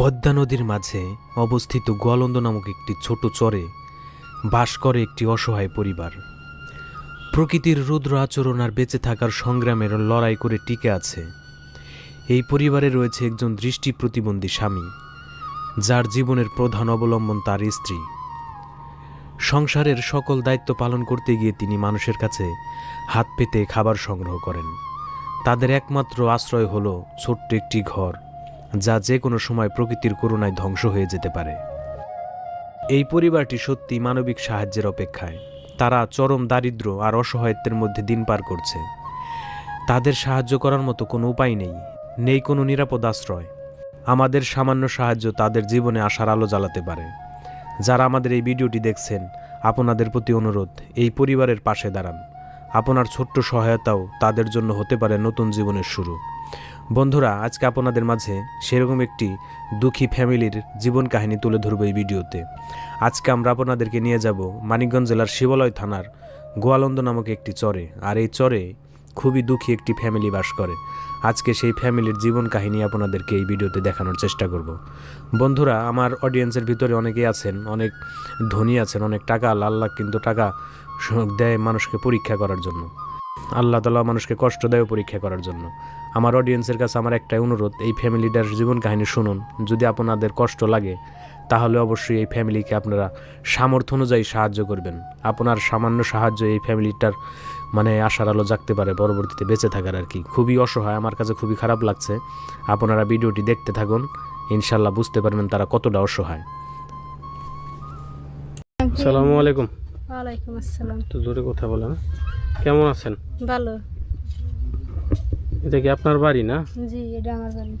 পদ্মা নদীর মাঝে অবস্থিত গোয়ালন্দ নামক একটি ছোট চরে বাস করে একটি অসহায় পরিবার। প্রকৃতির রুদ্র আচরণ আর বেঁচে থাকার সংগ্রামের লড়াই করে টিকে আছে। এই পরিবারে রয়েছে একজন দৃষ্টি প্রতিবন্ধী স্বামী, যার জীবনের প্রধান অবলম্বন তার স্ত্রী। সংসারের সকল দায়িত্ব পালন করতে গিয়ে তিনি মানুষের কাছে হাত পেতে খাবার সংগ্রহ করেন। তাদের একমাত্র আশ্রয় হলো ছোট্ট একটি ঘর। যা যে কোনো সময় প্রকৃতির করুণায় ধ্বংস হয়ে যেতে পারে। এই পরিবারটি সত্যি মানবিক সাহায্যের অপেক্ষায়। তারা চরম দারিদ্র্য আর অসহায়ত্বের মধ্যে দিন পার করছে। তাদের সাহায্য করার মতো কোনো উপায় নেই। নেই কোনো নিরাপদ আশ্রয়। আমাদের সামান্য সাহায্য তাদের জীবনে আসার আলো জ্বালাতে পারে। যারা আমাদের এই ভিডিওটি দেখছেন, আপনাদের প্রতি অনুরোধ, এই পরিবারের পাশে দাঁড়ান। আপনার ছোট্ট সহায়তাও তাদের জন্য হতে পারে নতুন জীবনের শুরু। বন্ধুরা, আজকে আপনাদের মাঝে সেরকম একটি দুঃখী ফ্যামিলির জীবন কাহিনী তুলে ধরবো এই ভিডিওতে। আজকে আমরা আপনাদেরকে নিয়ে যাব মানিকগঞ্জ জেলার শিবলয় থানার গোয়ালন্দ নামক একটি চরে, আর এই চরে খুবই দুঃখী একটি ফ্যামিলি বাস করে। আজকে সেই ফ্যামিলির জীবন কাহিনী আপনাদেরকে এই ভিডিওতে দেখানোর চেষ্টা করব। বন্ধুরা, আমার অডিয়েন্সের ভিতরে অনেকেই আছেন, অনেক ধনী আছেন, অনেক টাকা, লাল লাখ কিন্তু টাকা দেয় মানুষকে পরীক্ষা করার জন্য। আল্লাহ তালা মানুষকে কষ্ট দেয় পরীক্ষা করার জন্য। আমার অডিয়েন্সের কাছে আমার একটাই অনুরোধ এই ফ্যামিলিটার জীবন কাহিনী শুনুন। যদি আপনাদের কষ্ট লাগে তাহলে অবশ্যই এই ফ্যামিলিকে আপনারা সামর্থ্য অনুযায়ী সাহায্য করবেন। আপনার সামান্য সাহায্য এই ফ্যামিলিটার মানে আশার আলো জাগতে পারে পরবর্তীতে বেঁচে থাকার আর কি। খুবই অসহায় আমার কাছে খুবই খারাপ লাগছে। আপনারা ভিডিওটি দেখতে থাকুন ইনশাল্লাহ বুঝতে পারবেন তারা কতটা অসহায়। সালামু আলাইকুম। ওয়ালাইকুম আসসালাম। তো জোরে কথা বলেন। কেমন আছেন? ভালো। এটা কি আপনার বাড়ি না? জি এটা আমার বাড়ি।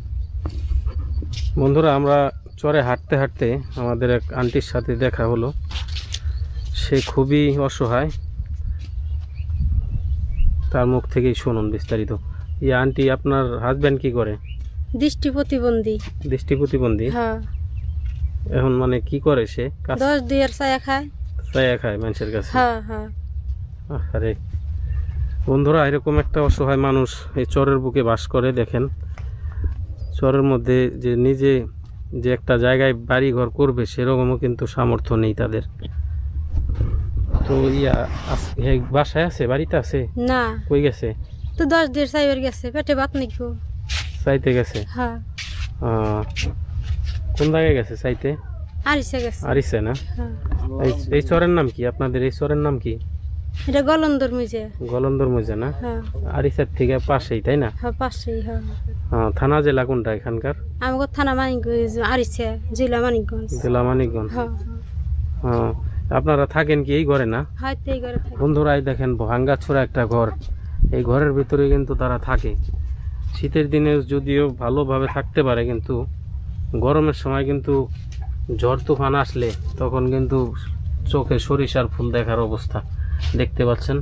বন্ধুরা আমরা চরে হাঁটতে হাঁটতে আমাদের এক আন্টির সাথে দেখা হলো। সে খুবই অসহায়। তার মুখ থেকেই শুনুন বিস্তারিত। এই আন্টি আপনার হাজব্যান্ড কি করে? দৃষ্টি প্রতিবন্ধী। দৃষ্টি প্রতিবন্ধী? হ্যাঁ। এখন মানে কি করে সে? দশ দুইয়ের ছায়া খায়। চাইয়া খায় মানুষের কাছে? হ্যাঁ হ্যাঁ। আরে বন্ধুরা এরকম একটা অসহায় মানুষ এই চরের বুকে বাস করে দেখেন। চরের মধ্যে যে নিজে যে একটা জায়গায় বাড়ি ঘর করবে সেরকমও কিন্তু সামর্থ্য নেই তাদের। তো ইয়া বাসায় আছে? বাড়িতে আছে? না। কই গেছে? তো দশ দুইয়ের ছাইবার গেছে পেটে ভাত নিকো চাইতে গেছে? হ্যাঁ। কোন জায়গায় গেছে চাইতে? আরিসে গেছে। আরিসে না? হ্যাঁ। এই চরের নাম কি? আপনাদের এই চরের নাম কি? এটা গলন্দর মিজে গলন্দর মজা না? হ্যাঁ। আরিসার থেকে পাশেই তাই না? হ্যাঁ পাশেই হ্যাঁ। থানা জেলা কোনটা এখানকার? আমাকে থানা মানিকগঞ্জ আরিসে জেলা মানিকগঞ্জ। জেলা মানিকগঞ্জ। হ্যাঁ আপনারা থাকেন কি এই ঘরে না? বন্ধুরা এই দেখেন ভাঙ্গা ছোড়া একটা ঘর। এই ঘরের ভিতরে কিন্তু তারা থাকে। শীতের দিনে যদিও ভালোভাবে থাকতে পারে কিন্তু গরমের সময় কিন্তু ঝড় তুফান আসলে তখন কিন্তু চোখে সরিষার ফুল দেখার অবস্থা। দেখতে পাচ্ছেন।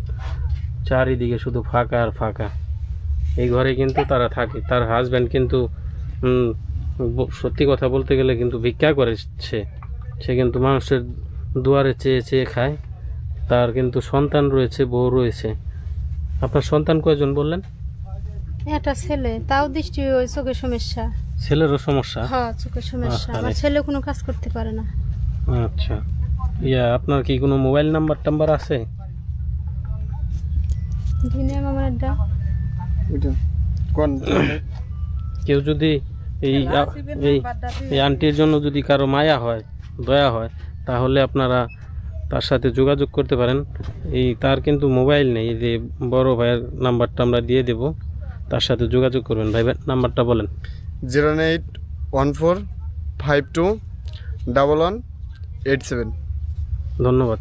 চারিদিকে শুধু ফাঁকা আর ফাঁকা। এই ঘরে কিন্তু তারা থাকে তার হাজব্যান্ড কিন্তু সত্যি কথা বলতে গেলে কিন্তু ভিক্ষা করে সে সে কিন্তু মানুষের দুয়ারে চেয়ে চেয়ে খায়। তার কিন্তু সন্তান রয়েছে বউ রয়েছে। আপনার সন্তান কয়জন বললেন? একটা ছেলে তাও দৃষ্টি ওই চোখের সমস্যা। ছেলেরও সমস্যা? হ্যাঁ চোখের সমস্যা। আমার ছেলে কোনো কাজ করতে পারে না। আচ্ছা। ইয়া আপনার কি কোনো মোবাইল নাম্বার টাম্বার আছে? দিনে আমার একটা কেউ যদি এই এই এই আন্টির জন্য যদি কারও মায়া হয় দয়া হয় তাহলে আপনারা তার সাথে যোগাযোগ করতে পারেন। এই তার কিন্তু মোবাইল নেই যে বড় ভাইয়ের নাম্বারটা আমরা দিয়ে দেব। তার সাথে যোগাযোগ করবেন। ভাই নাম্বারটা বলেন। Zero eight one four five two double one eight seven. ধন্যবাদ।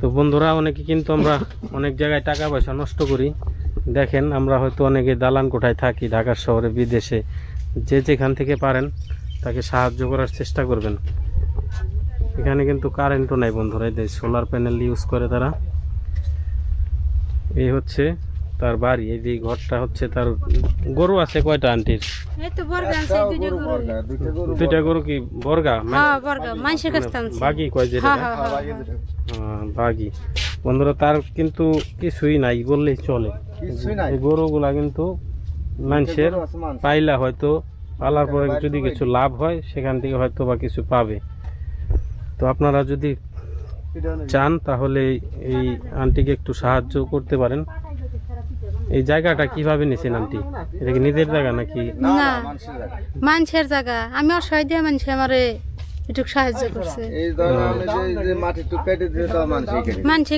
তো বন্ধুরা, অনেকে কিন্তু আমরা অনেক জায়গায় টাকা পয়সা নষ্ট করি। দেখেন, আমরা হয়তো অনেকে দালান কোঠায় থাকি ঢাকার শহরে, বিদেশে, যে যেখান থেকে পারেন তাকে সাহায্য করার চেষ্টা করবেন। এখানে কিন্তু কারেন্টও নাই বন্ধুরা, এই সোলার প্যানেল ইউজ করে তারা। এই হচ্ছে তার বাড়ি এই যে ঘরটা হচ্ছে তার গরু আছে কয়টা আন্টির? এই তো বর্গা আছে দুইটা গরু কি বর্গা? হ্যাঁ বাকি কয় যেটা? হ্যাঁ হ্যাঁ বাঘি। বন্ধুরা তার কিন্তু কিছুই নাই বললেই চলে। এই গরুগুলা কিন্তু মানুষের পাইলা হয়তো পালার পরে যদি কিছু লাভ হয় সেখান থেকে হয়তো বা কিছু পাবে। তো আপনারা যদি চান তাহলে এই আন্টিকে একটু সাহায্য করতে পারেন। এই জায়গাটা কীভাবে নিছেন আন্টি? এটা কি নিজের জায়গা নাকি? না মানুষের জায়গা। আমি অসহায় দিয়ে মানুষ আমারে একটু সাহায্য করছে।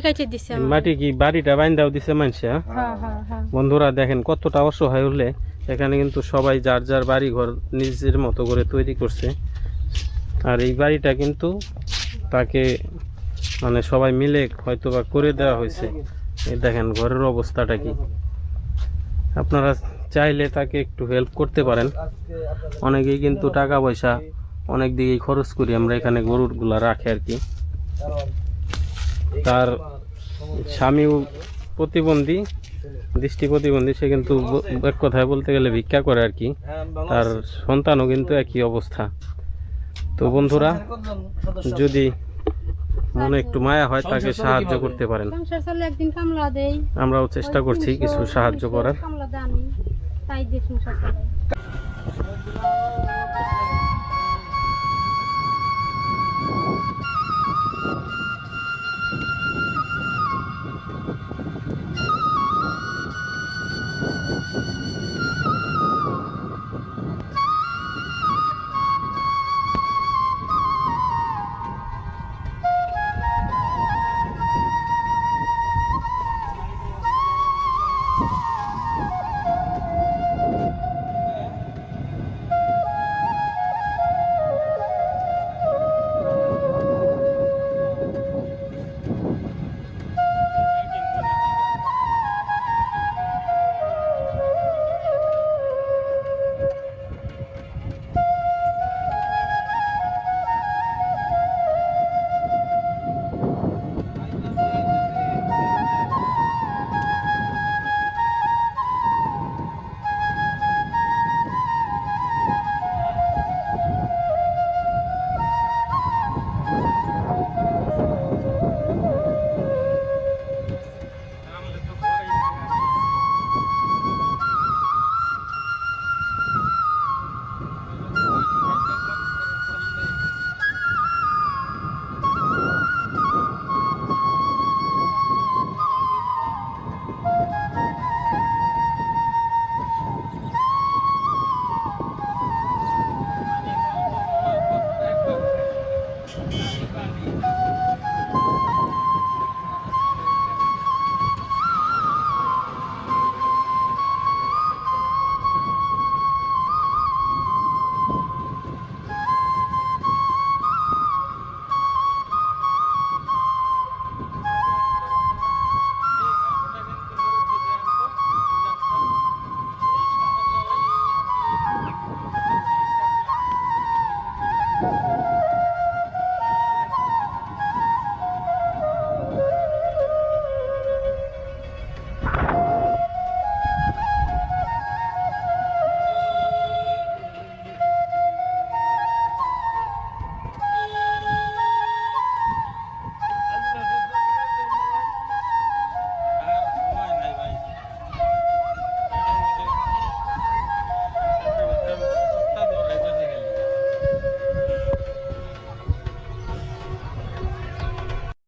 কেটে দিছে। মাটি কি বাড়িটা বাইন্দাও দিছে মানুষে হ্যাঁ? হ্যাঁ হ্যাঁ হ্যাঁ বন্ধুরা দেখেন কতটা অসহায় হলে এখানে কিন্তু সবাই যার যার বাড়ি ঘর নিজের মতো করে তৈরি করছে। আর এই বাড়িটা কিন্তু তাকে মানে সবাই মিলে হয়তো বা করে দেওয়া হয়েছে। এই দেখেন ঘরের অবস্থাটা কি। আপনারা চাইলে তাকে একটু হেল্প করতে পারেন। অনেকেই কিন্তু টাকা পয়সা অনেক দিকেই খরচ করি আমরা এখানে গরুরগুলা রাখি আর কি। তার স্বামীও প্রতিবন্ধী, দৃষ্টি প্রতিবন্ধী, সে কিন্তু এক কথায় বলতে গেলে ভিক্ষা করে আর কি। তার সন্তানও কিন্তু একই অবস্থা। তো বন্ধুরা, যদি মনে একটু মায়া হয় তাকে সাহায্য করতে পারেন। আমরাও চেষ্টা করছি কিছু সাহায্য করার। তাই দিয়ে সংসার